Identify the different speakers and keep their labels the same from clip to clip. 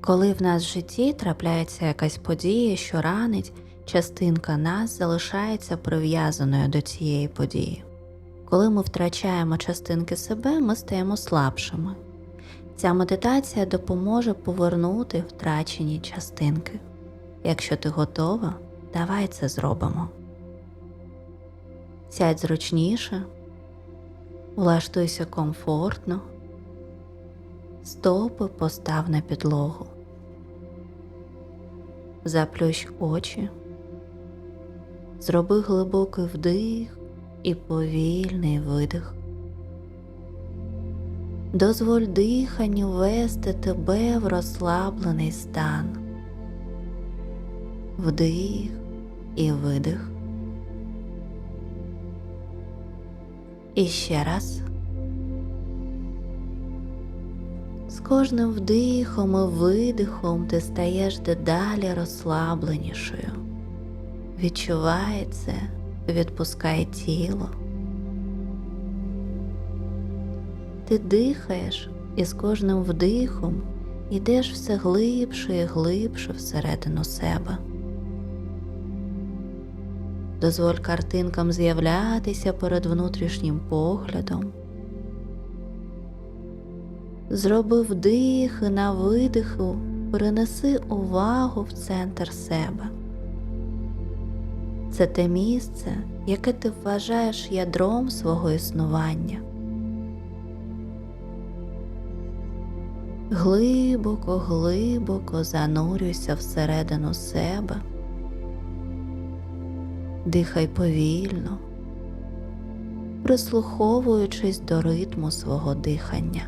Speaker 1: Коли в нас в житті трапляється якась подія, що ранить, частинка нас залишається прив'язаною до цієї події. Коли ми втрачаємо частинки себе, ми стаємо слабшими. Ця медитація допоможе повернути втрачені частинки. Якщо ти готова, давай це зробимо. Сядь зручніше, влаштуйся комфортно, стопи постав на підлогу. Заплющ очі, зроби глибокий вдих і повільний видих. Дозволь диханню вести тебе в розслаблений стан. Вдих і видих. І ще раз. З кожним вдихом і видихом ти стаєш дедалі розслабленішою. Відчувай це, відпускай тіло. Ти дихаєш і з кожним вдихом йдеш все глибше і глибше всередину себе. Дозволь картинкам з'являтися перед внутрішнім поглядом. Зроби вдих і на видиху перенеси увагу в центр себе. Це те місце, яке ти вважаєш ядром свого існування. Глибоко, глибоко занурюйся всередину себе. Дихай повільно, прислуховуючись до ритму свого дихання.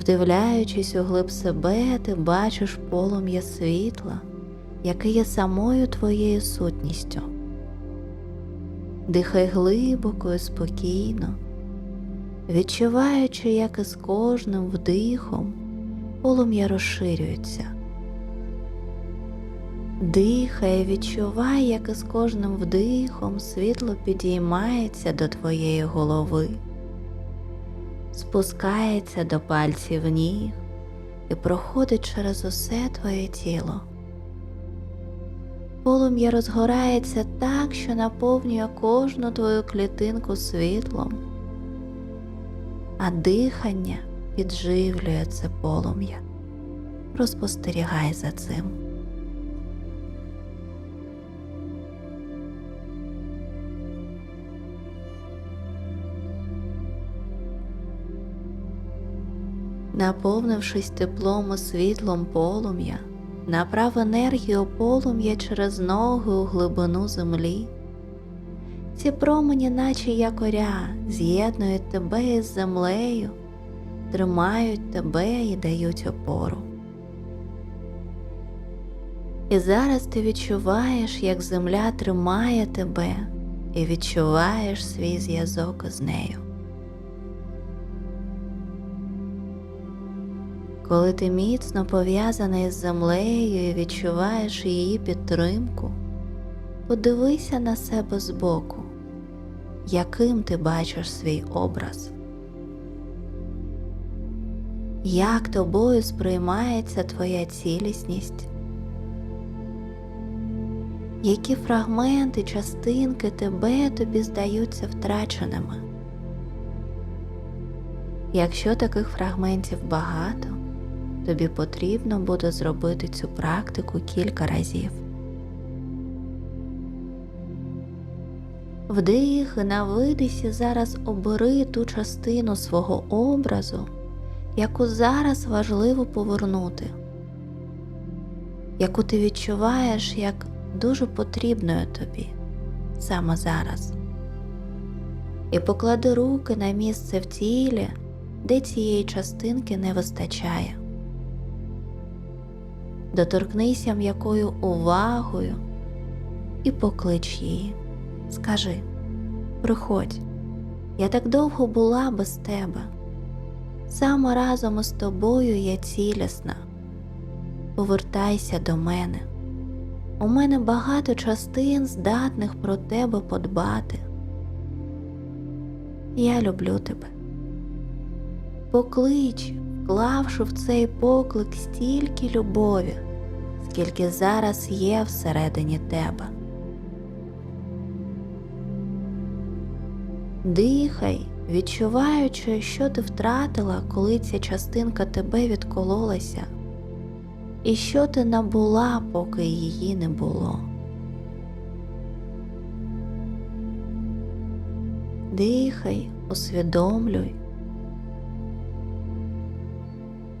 Speaker 1: Вдивляючись у глиб себе, ти бачиш полум'я світла, яке є самою твоєю сутністю. Дихай глибоко і спокійно, відчуваючи, як із кожним вдихом полум'я розширюється. Дихай, відчувай, як із кожним вдихом світло підіймається до твоєї голови, спускається до пальців ніг і проходить через усе твоє тіло. Полум'я розгорається так, що наповнює кожну твою клітинку світлом, а дихання підживлює це полум'я. Розпостерігай за цим. Наповнившись теплом і світлом полум'я, направ енергію полум'я через ноги у глибину землі. Ці промені, наче якоря, з'єднують тебе із землею, тримають тебе і дають опору. І зараз ти відчуваєш, як земля тримає тебе і відчуваєш свій зв'язок із нею. Коли ти міцно пов'язаний з землею і відчуваєш її підтримку, подивися на себе збоку, яким ти бачиш свій образ, як тобою сприймається твоя цілісність, які фрагменти, частинки тебе тобі здаються втраченими. Якщо таких фрагментів багато, тобі потрібно буде зробити цю практику кілька разів. Вдих і на видисі зараз обери ту частину свого образу, яку зараз важливо повернути, яку ти відчуваєш як дуже потрібною тобі саме зараз. І поклади руки на місце в тілі, де цієї частинки не вистачає доторкнися м'якою увагою і поклич її. Скажи, приходь, я так довго була без тебе. Саме разом із тобою я цілісна. Повертайся до мене. У мене багато частин, здатних про тебе подбати. Я люблю тебе. Поклич, вклавши в цей поклик стільки любові, скільки зараз є всередині тебе. Дихай, відчуваючи, що ти втратила, коли ця частинка тебе відкололася, і що ти набула, поки її не було. Дихай, усвідомлюй.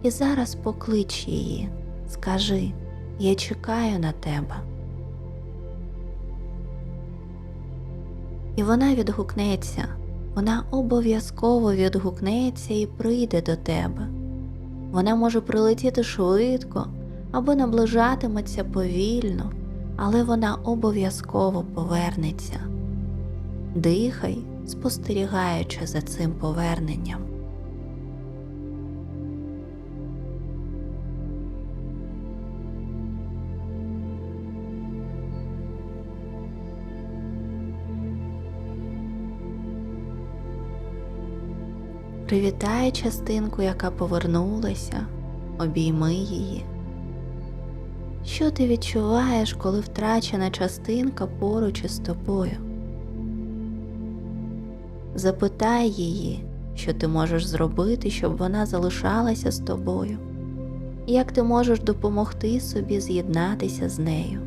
Speaker 1: І зараз поклич її, скажи, я чекаю на тебе. І вона відгукнеться, вона обов'язково відгукнеться і прийде до тебе. Вона може прилетіти швидко або наближатиметься повільно, але вона обов'язково повернеться. Дихай, спостерігаючи за цим поверненням. Привітай частинку, яка повернулася, обійми її. Що ти відчуваєш, коли втрачена частинка поруч із тобою? Запитай її, що ти можеш зробити, щоб вона залишалася з тобою, як ти можеш допомогти собі з'єднатися з нею.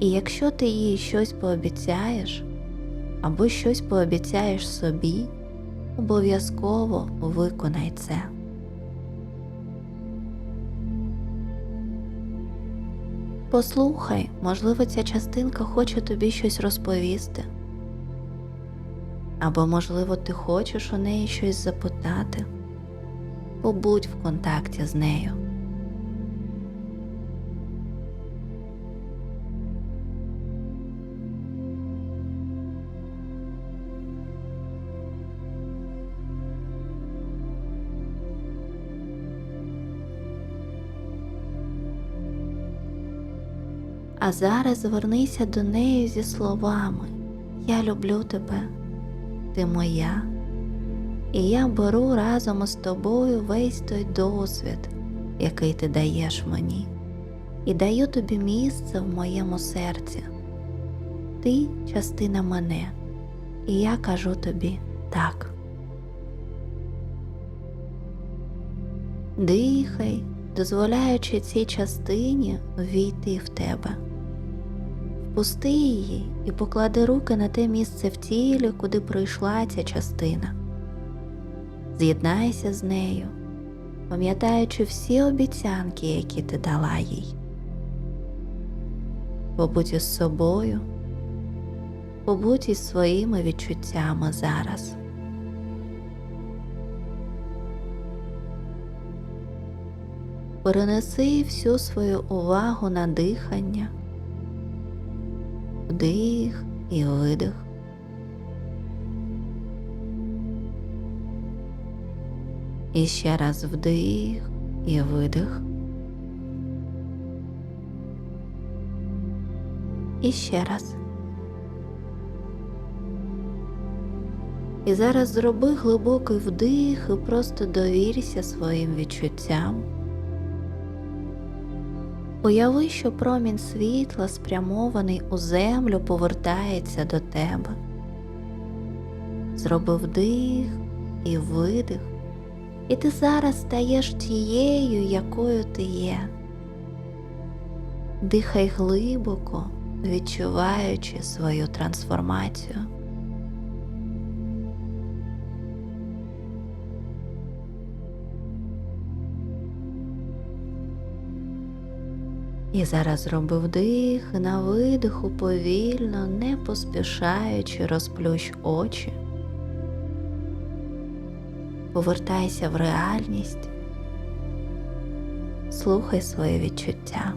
Speaker 1: І якщо ти їй щось пообіцяєш або щось пообіцяєш собі, обов'язково виконай це. Послухай, можливо, ця частинка хоче тобі щось розповісти. Або, можливо, ти хочеш у неї щось запитати. Побудь в контакті з нею. А зараз звернися до неї зі словами Я люблю тебе, ти моя, і я беру разом із тобою весь той досвід, який ти даєш мені, і даю тобі місце в моєму серці. Ти частина мене, і я кажу тобі так. Дихай, дозволяючи цій частині ввійти в тебе. Впусти її і поклади руки на те місце в тілі, куди пройшла ця частина. З'єднайся з нею, пам'ятаючи всі обіцянки, які ти дала їй. Побудь із собою, побудь із своїми відчуттями зараз. Перенеси всю свою увагу на дихання вдих і видих. І ще раз вдих і видих. І ще раз. І зараз зроби глибокий вдих і просто довірся своїм відчуттям. Уяви, що промінь світла, спрямований у землю, повертається до тебе. Зроби вдих і видих, і ти зараз стаєш тією, якою ти є. Дихай глибоко, відчуваючи свою трансформацію. І зараз робив вдих на видиху повільно, не поспішаючи, розплющ очі. Повертайся в реальність, слухай свої відчуття.